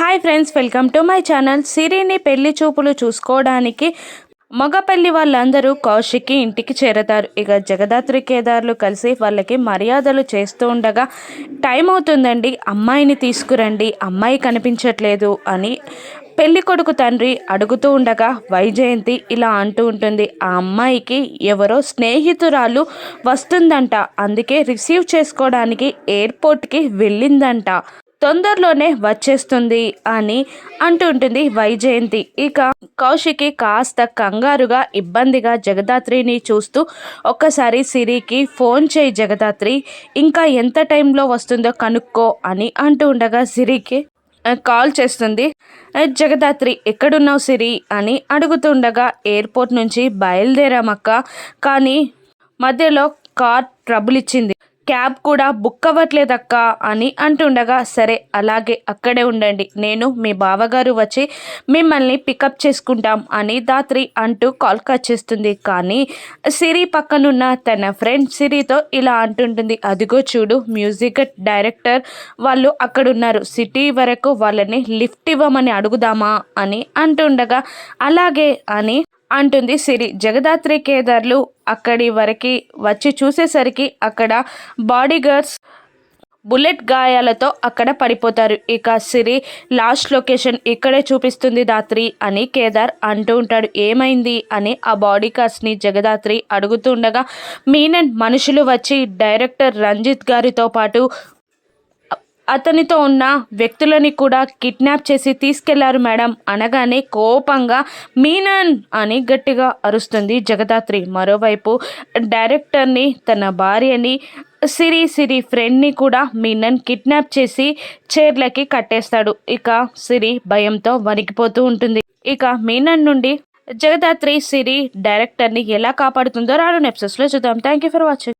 Hi friends welcome to my channel. సిరిని పెళ్ళి చూపులు చూసుకోవడానికి మగ పెళ్ళి వాళ్ళందరూ కౌశిక్కి ఇంటికి చేరతారు. ఇక జగదాత్రి కేదార్లు కలిసి వాళ్ళకి మర్యాదలు చేస్తూ ఉండగా టైం అవుతుందండి అమ్మాయిని తీసుకురండి అమ్మాయి కనిపించట్లేదు అని పెళ్ళి కొడుకు తండ్రి అడుగుతూ ఉండగా వైజయంతి ఇలా అంటూ ఉంటుంది. ఆ అమ్మాయికి ఎవరో స్నేహితురాలు వస్తుందంట అందుకే రిసీవ్ చేసుకోవడానికి ఎయిర్పోర్ట్కి వెళ్ళిందంట. తొందరలోనే వచ్చేస్తుంది అని అంటుంటుంది వైజయంతి. ఇక కౌశికి కాస్త కంగారుగా ఇబ్బందిగా జగదాత్రిని చూస్తూ ఒక్కసారి సిరికి ఫోన్ చేయి జగదాత్రి ఇంకా ఎంత టైంలో వస్తుందో కనుక్కో అని అంటూ ఉండగా సిరికి కాల్ చేస్తుంది. జగదాత్రి ఎక్కడున్నావు సిరి? అని అడుగుతుండగా ఎయిర్పోర్ట్ నుంచి బయలుదేరామక్క. కానీ మధ్యలో కార్ ట్రబుల్ ఇచ్చింది. క్యాబ్ కూడా బుక్ అవ్వట్లేదక్క అని అంటుండగా సరే అలాగే అక్కడే ఉండండి. నేను మీ బావగారు వచ్చి మిమ్మల్ని పికప్ చేసుకుంటాం అని దాత్రి అంటూ కాల్ కట్ చేస్తుంది. కానీ సిరి పక్కనున్న తన ఫ్రెండ్ సిరితో ఇలా అంటుంటుంది. అదిగో చూడు మ్యూజిక్ డైరెక్టర్ వాళ్ళు అక్కడ ఉన్నారు సిటీ వరకు వాళ్ళని లిఫ్ట్ ఇవ్వమని అడుగుదామా అని అంటుండగా అలాగే అని అంటుంది సిరి. జగదాత్రి కేదార్లు అక్కడి వరకు వచ్చి చూసేసరికి అక్కడ బాడీగార్డ్స్ బుల్లెట్ గాయాలతో అక్కడ పడిపోతారు. ఇక సిరి లాస్ట్ లొకేషన్ ఇక్కడే చూపిస్తుంది దాత్రి అని కేదార్ అంటూ ఉంటాడు. ఏమైంది అని ఆ బాడీ కార్స్ని జగదాత్రి అడుగుతుండగా మీనన్ మనుషులు వచ్చి డైరెక్టర్ రంజిత్ గారితో పాటు అతనితో ఉన్న వ్యక్తులని కూడా కిడ్నాప్ చేసి తీసుకెళ్ళారు మేడం. అనగానే కోపంగా మీనన్ అని గట్టిగా అరుస్తుంది జగదాత్రి. మరోవైపు డైరెక్టర్ని తన భార్యని సిరి సిరి ఫ్రెండ్ని కూడా మీనన్ కిడ్నాప్ చేసి చైర్లకి కట్టేస్తాడు. ఇక సిరి భయంతో వణికిపోతూ ఉంటుంది. ఇక మీనన్ నుండి జగదాత్రి సిరి డైరెక్టర్ని ఎలా కాపాడుతుందో రాను ఎపిసోడ్స్లో చూద్దాం. Thank you for watching